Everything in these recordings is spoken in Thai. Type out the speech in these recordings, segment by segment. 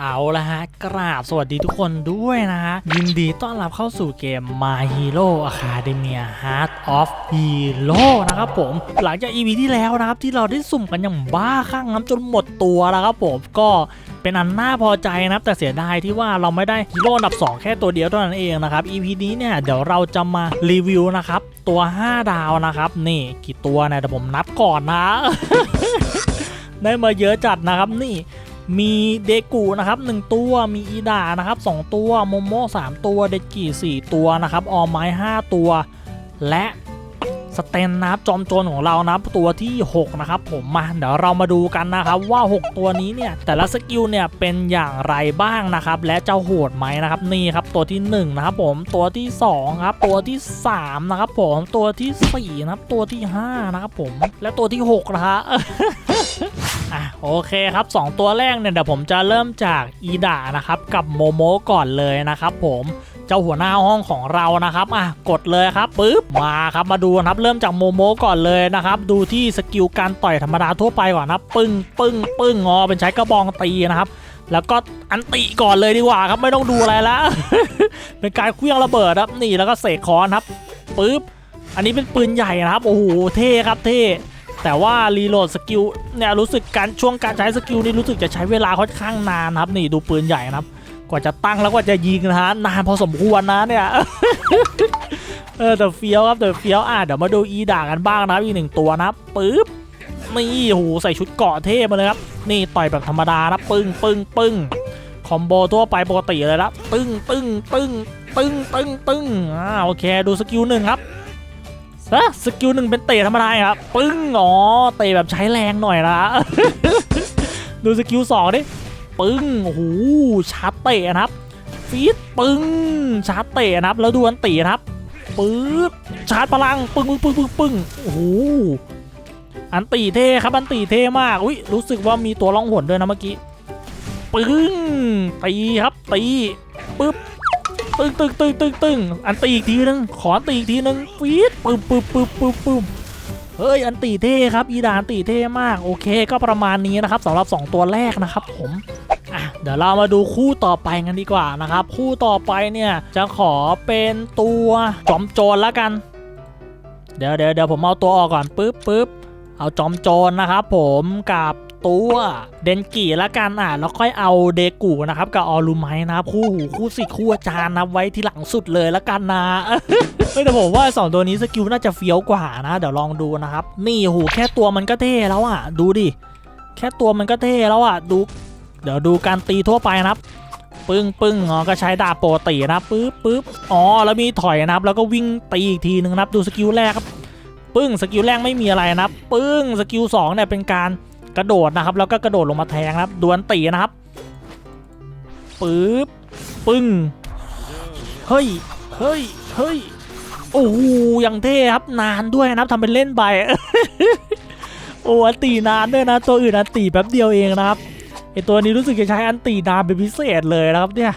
เอาละฮะ กราบสวัสดีทุกคนด้วยนะฮะ ยินดีต้อนรับเข้าสู่เกม My Hero Academia Heart of Hero นะครับผม หลังจาก EP ที่แล้วนะครับ ที่เราได้สุ่มกันอย่างบ้าคลั่งน้ำจนหมดตัวแล้วครับผมก็เป็นอันน่าพอใจนะครับ แต่เสียดายที่ว่าเราไม่ได้ฮีโร่อันดับ 2 แค่ตัวเดียวเท่านั้นเองนะครับ EP นี้เนี่ยเดี๋ยวเราจะมารีวิวนะครับ ตัว 5 ดาวนะครับ นี่กี่ตัวนี่ยเดี๋ยวผมนับก่อนนะ ได้มาเยอะจัดนะครับนี่ มีเดกูนะครับ1ตัว มีอีดานะครับ2ตัว โมโม่3ตัว เดกิ4ตัวนะครับ ออมไม้ 5 ตัว และสเตนนะครับจอมโจรของเรานับตัวที่ 6 นะครับผมมาเดี๋ยวเรามาดูกันนะครับว่า 6 ตัวนี้เนี่ยแต่ละสกิลเนี่ยเป็นอย่างไรบ้างนะครับและจะโหดไหมนะครับนี่ครับตัวที่1นะครับผมตัวที่2ครับตัวที่3นะครับผมตัวที่4นะครับตัวที่5นะครับผมและตัวที่6นะฮะ อะโอเคครับ 2 ตัวแรกเนี่ยเดี๋ยวผมจะเริ่มจากอีดานะครับกับโมโมก่อนเลยนะครับผมเจ้าหัวหน้าห้องของเรานะครับอะกดเลยครับปึ๊บมาครับมาดูนะครับ เริ่มจากโมโมก่อนเลยนะครับ ดูที่สกิลการต่อยธรรมดาทั่วไปก่อนนะปึ้งปึ้งปึ้งงอเป็นใช้กระบองตีนะครับ แล้วก็อันติก่อนเลยดีกว่าครับไม่ต้องดูอะไรแล้ว เป็นการเคลื่องระเบิดครับนี่แล้วก็เสกคอนครับปึ๊บอันนี้เป็นปืนใหญ่นะครับโอ้โหเท่ครับเท่ แต่ว่ารีโหลดสกิลเนี่ยรู้สึกการช่วงการใช้สกิลนี่รู้สึกจะใช้เวลาค่อนข้างนานครับ นี่ดูปืนใหญ่นะครับ กว่าจะตั้งแล้วกว่าจะยิงนะฮะนานพอสมควรนะเนี่ยเออแต่เฟี้ยวครับแต่เฟี้ยวอะเดี๋ยวมาดูอีด่ากันบ้างนะอีกหนึ่งตัวนะปึ๊บนี่โหใส่ชุดเกาะเท่มาเลยครับ นี่ต่อยแบบธรรมดานะปึ้งปึ้งปึ้งคอมโบทั่วไปปกติเลยนะตึ้งตึ้งตึ้งตึ้งตึ้งตึ้งอ่าโอเค ดูสกิลหนึ่งครับ ซะสกิลหนึ่งเป็นเตะธรรมดาครับปึ้งอ๋อเตะแบบใช้แรงหน่อยนะดูสกิลสองดิปึ้งโอ้โหชาร์จเตะนะครับฟีดปึ้งชาร์จเตะนะครับแล้วดูอันตีนะครับปึ๊บชาร์จพลังปึ้งปึ้งปึ้งปึ้งปึ้งโอ้โหอันตีเท่ครับอันตีเท่มากอุ้ยรู้สึกว่ามีตัวล่องหนด้วยนะเมื่อกี้ปึ้งตีครับตีปึ๊บ ตึงตึงตึงตึงตึงอันตีอีกทีนึงขอนตีอีกทีนึงฟีดปึ๊บปึ๊บปึ๊บปึ๊บปึ๊บเฮ้ยอันตีเท่ครับอีดานตีเท่มากโอเค ก็ประมาณนี้นะครับสำหรับ 2 ตัวแรกนะครับผมอะเดี๋ยวเรามาดูคู่ต่อไปกันดีกว่านะครับ คู่ต่อไปเนี่ยจะขอเป็นตัวจอมโจรแล้วกัน เดี๋ยวเดี๋ยวเดี๋ยวผมเอาตัวออกก่อนปึ๊บปึ๊บเอาจอมโจรนะครับผมกับ ตัวเดนกิละกันอะแล้วค่อยเอาเดกูนะครับกับออลูไมนะครับคู่หูคู่สิคู่อาจารย์นะไว้ที่หลังสุดเลยละกันนะเฮ้ยแต่ผมว่าสองตัวนี้สกิลน่าจะเฟี้ยวกว่านะ เดี๋ยวลองดูนะครับ นี่โหแค่ตัวมันก็เท่แล้วอะ ดูดิ แค่ตัวมันก็เท่แล้วอะดู เดี๋ยวดูการตีทั่วไปนะครับปึ้งปึ้งอ๋อก็ใช้ดาบปกตินะครับปึ๊บปึ๊บอ๋อแล้วมีถอยนะครับ แล้วก็วิ่งตีอีกทีนึงนะครับ ดูสกิลแรกครับ ปึ้งสกิลแรกไม่มีอะไรนะครับ ปึ้งสกิลสองเนี่ยเป็นการ กระโดดนะครับ แล้วก็กระโดดลงมาแทงนะครับดวลตีนะครับปึ๊บปึ้งเฮ้ยเฮ้ยเฮ้ยโอ้โหยังเท่ครับนานด้วยนะครับทำเป็นเล่นไปโอ้อันตีนานด้วยนะตัวอื่นอันตีแป๊บเดียวเองนะครับไอตัวนี้รู้สึกจะใช้อันตีนานเป็นพิเศษเลยนะครับเนี่ย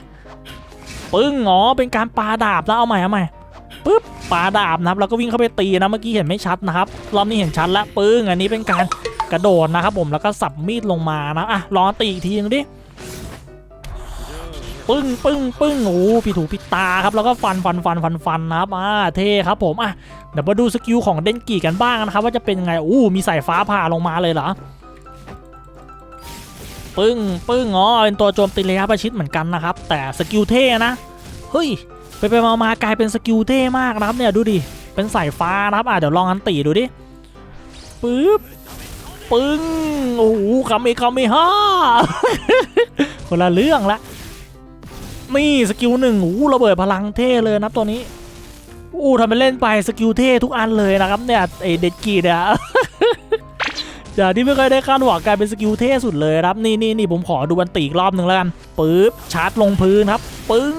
ปึ้งอ๋อเป็นการปาดาบแล้วเอาใหม่เอาใหม่ปึ๊บปาดาบนะครับแล้วก็วิ่งเข้าไปตีนะเมื่อกี้เห็นไม่ชัดนะครับรอบนี้เห็นชัดแล้วปึ้งอันนี้เป็นการ กระโดดนะครับผมแล้วก็สับมีดลงมานะอะลองตีอีกทีนึงดิปึ้งปึ้งปึ้งโอ้ผิดถูผิดตาครับแล้วก็ฟันฟันฟันฟันฟันนะครับอ่าเท่ครับผมอะเดี๋ยวมาดูสกิลของเดนกิกันบ้างนะครับ ว่าจะเป็นยังไงอู้มีสายฟ้าผ่าลงมาเลยเหรอปึ้งปึ้งอ๋อเป็นตัวโจมตีระยะประชิดเหมือนกันนะครับ แต่สกิลเท่นะเฮ้ยไปไปมามากลายเป็นสกิลเท่มากนะครับเนี่ยดูดิเป็นสายฟ้านะครับอะเดี๋ยวลองอันตีดูดิปึ๊บ ปึ้งโอ้โหคาเมคาเมฮ่าคนละเรื่องละนี่สกิลหนึ่งโอ้โหระเบิดพลังเท่เลยนะครับตัวนี้อู้ทำเป็นเล่นไปสกิลเท่ทุกอันเลยนะครับเนี่ยไอเด็ดกีเนี่ยจากที่ไม่เคยได้คาดหวังกลายเป็นสกิลเท่สุดเลยครับนี่นี่นี่ผมขอดูบันตีอีกรอบหนึ่งแล้วกันปึ๊บชาร์จลงพื้นครับปึ้ง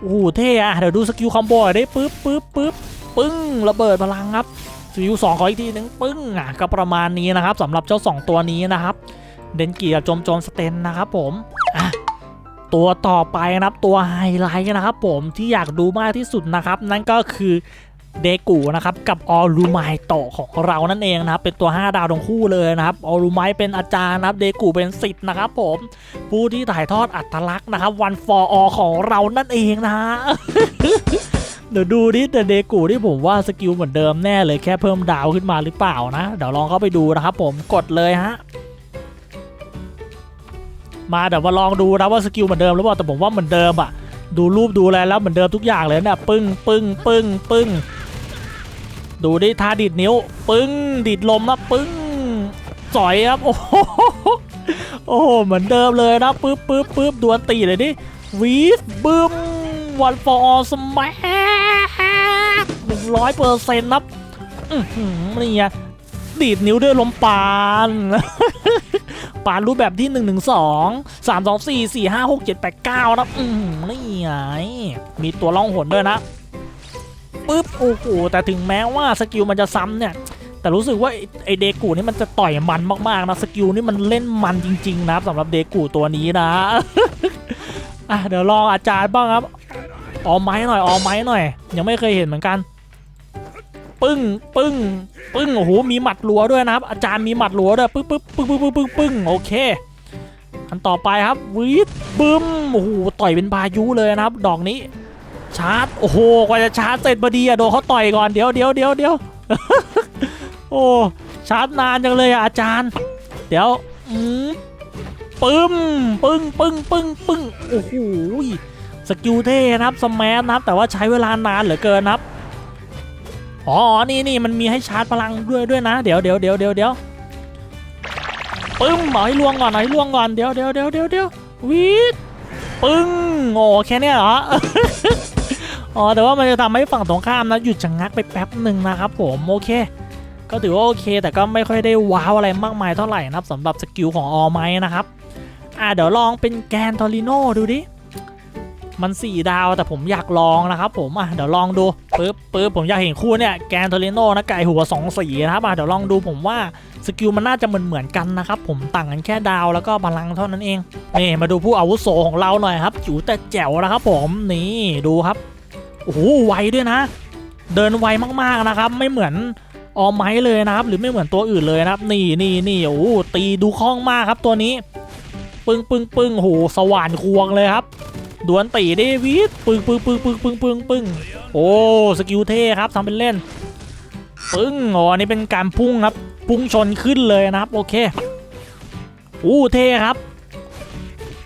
โอ้โหเท่อะเดี๋ยวดูสกิลคอมโบได้ปึ๊บปึ๊บปึ๊บปึ้งระเบิดพลังครับ สกิลสองขออีกทีหนึงปึ้งอะก็ประมาณนี้นะครับสำหรับเจ้าสองตัวนี้นะครับ เดนกีกับโจมโจรสเตนนะครับผมอะตัวต่อไปนะครับตัวไฮไลท์นะครับผมที่อยากดูมากที่สุดนะครับ นั่นก็คือเดกูนะครับกับออลูไมโตของเรานั่นเองนะครับเป็นตัว 5 ดาวทั้งคู่เลยนะครับออลูไมเป็นอาจารย์นะครับเดกูเป็นสิทธิ์นะครับผมผู้ที่ถ่ายทอดอัตลักษณ์นะครับวันฟอร์อของเรานั่นเองนะ เดี๋ยวดูดิแต่เดกูที่ผมว่าสกิลเหมือนเดิมแน่เลยแค่เพิ่มดาวขึ้นมาหรือเปล่านะ เดี๋ยวลองเข้าไปดูนะครับผมกดเลยฮะ มาเดี๋ยวมาลองดูนะว่าสกิลเหมือนเดิมหรือเปล่าแต่ผมว่าเหมือนเดิมอะดูรูปดูอะไรแล้วเหมือนเดิมทุกอย่างเลยเนี่ยปึ้งปึ้งปึ้งปึ้งดูดิท่าดีดนิ้ว ปึ้งดีดลมนะปึ้งสอยครับโอ้โหโอ้โหเหมือนเดิมเลยนะปึ๊บปึ๊บปึ๊บดวลตีเลยดิวีฟบึ้ม วันฟอร์สมัยหนึ่งร้อยเปอร์เซ็นต์นับอื้อหือนี่ไงดีดนิ้วด้วยลมปานปานรูปแบบที่1 1 2 3 2 4 4 5 6 7 8 9นะอืมนี่ไงมีตัวล่องหนด้วยนะปึ๊บโอ้โหแต่ถึงแม้ว่าสกิลมันจะซ้ำเนี่ยแต่รู้สึกว่าไอเดกูนี่มันจะต่อยมันมากๆนะสกิลนี่มันเล่นมันจริง ๆ นะสำหรับเดกูตัวนี้นะอะเดี๋ยวลองอาจารย์บ้างครับ ออไม้หน่อยออไม้หน่อย ยังไม่เคยเห็นเหมือนกัน ปึ้งปึ้งปึ้งโอ้โหมีหมัดรัวด้วยนะครับ อาจารย์มีหมัดรัวด้วยปึ๊บปึ๊บปึ้งปึ้งปึ้งปึ้งปึ้งโอเค อันต่อไปครับวิดบึ้มโอ้โหต่อยเป็นพายุเลยนะครับ ดอกนี้ ชาร์จโอ้โหกว่าจะชาร์จเสร็จพอดีอะโดนเขาต่อยก่อนเดี๋ยวเดี๋ยวเดี๋ยวเดี๋ยวโอ้ชาร์จนานจังเลยอะอาจารย์ เดี๋ยวอืมปึ้มปึ้งปึ้งปึ้งปึ้งโอ้โห สกิลเท่นะครับสมันะครับแต่ว่าใช้เวลานานเหลือเกินนะครับอ๋อนี่นี่มันมีให้ชาร์จพลังด้วยด้วยนะ เดี๋ยวเดี๋ยวเดี๋ยวเดี๋ยวเดี๋ยวปึ้มอาให้ล่วงก่อนเอาให้ล่วงก่อนเดี๋ยวเดี๋ยวเดี๋ยวเดี๋ยวเดี๋ยววิดปึ้งโอ้แค่เนี้ยเหรออ๋อแต่ว่ามันจะทำให้ฝั่งตรงข้ามนะหยุดชะงักไปแป๊บหนึ่งนะครับผมโอเค ก็ถือว่าโอเค แต่ก็ไม่ค่อยได้ว้าวอะไรมากมายเท่าไหร่นะครับสำหรับสกิลของออไมนะครับ อ่าเดี๋ยวลองเป็นแกนทอริโนดูดิ มัน 4 ดาวแต่ผมอยากลองนะครับผมอะเดี๋ยวลองดูปึ๊บปึ๊บผมอยากเห็นคู่เนี่ยแกนโทเรโนนะไก่หัว2สีนะครับอะเดี๋ยวลองดูผมว่าสกิลมันน่าจะเหมือนเหมือนกันนะครับผมต่างกันแค่ดาวแล้วก็พลังเท่านั้นเองนี่มาดูผู้อาวุโสของเราหน่อยครับจิ๋วแต่แจ๋วนะครับผมนี่ดูครับโอ้โหไวด้วยนะ เดินไวมากๆนะครับ ไม่เหมือนออไม้เลยนะครับ หรือไม่เหมือนตัวอื่นเลยนะครับ นี่นี่นี่โอ้โหตีดูคล่องมากครับตัวนี้ ปึ้งปึ้งปึ้งโอ้โหสว่านควงเลยครับ ดวลตีเดวิดปึ้งปึ้งปึ้งปึ้งปึ้งปึ้งปึ้งโอ้สกิลเท่ครับทำเป็นเล่นปึ้งอ๋ออันนี้เป็นการพุ่งครับ พุ่งชนขึ้นเลยนะครับ โอเคอู้เท่ครับ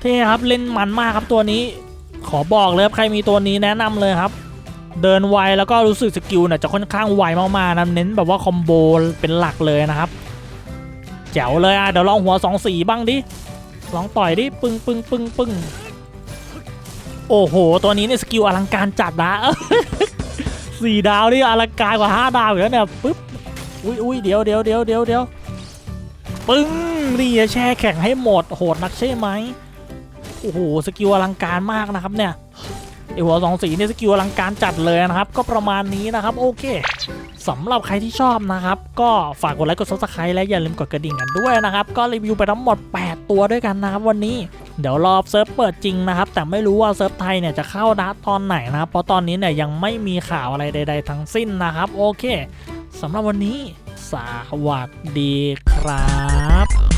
เท่ครับเล่นมันมากครับตัวนี้ ขอบอกเลยครับใครมีตัวนี้แนะนำเลยครับ เดินไวแล้วก็รู้สึกสกิลเนี่ยจะค่อนข้างไวมากๆนะเน้นแบบว่าคอมโบเป็นหลักเลยนะครับแจ๋วเลยอะเดี๋ยวลองหัวสองสีบ้างดิลองต่อยดิปึ้งปึ้งปึ้งปึ้ง โอ้โห ตัวนี้เนี่ยสกิลอลังการจัดนะสี่ดาวนี่อลังการกว่าห้าดาวอยู่แล้วเนี่ยปึ๊บอุ้ยอุ้ยเดี๋ยวเดี๋ยวเดี๋ยวเดี๋ยวเดี๋ยวปึ้งนี่แช่แข็งให้หมดโหดนักใช่ไหมโอ้โหสกิลอลังการมากนะครับเนี่ยไอหัวสองสีเนี่ยสกิลอลังการจัดเลยนะครับ ก็ประมาณนี้นะครับ โอเคสำหรับใครที่ชอบนะครับ ก็ฝากกดไลค์กดซับสไครต์และอย่าลืมกดกระดิ่งกันด้วยนะครับ ก็รีวิวไปทั้งหมด 8 ตัวด้วยกันนะครับวันนี้ เดี๋ยวรอเซิร์ฟเปิดจริงนะครับแต่ไม่รู้ว่าเซิร์ฟไทยเนี่ยจะเข้านะตอนไหนนะครับเพราะตอนนี้เนี่ยยังไม่มีข่าวอะไรใด ๆ ทั้งสิ้นนะครับโอเคสำหรับวันนี้สวัสดีครับ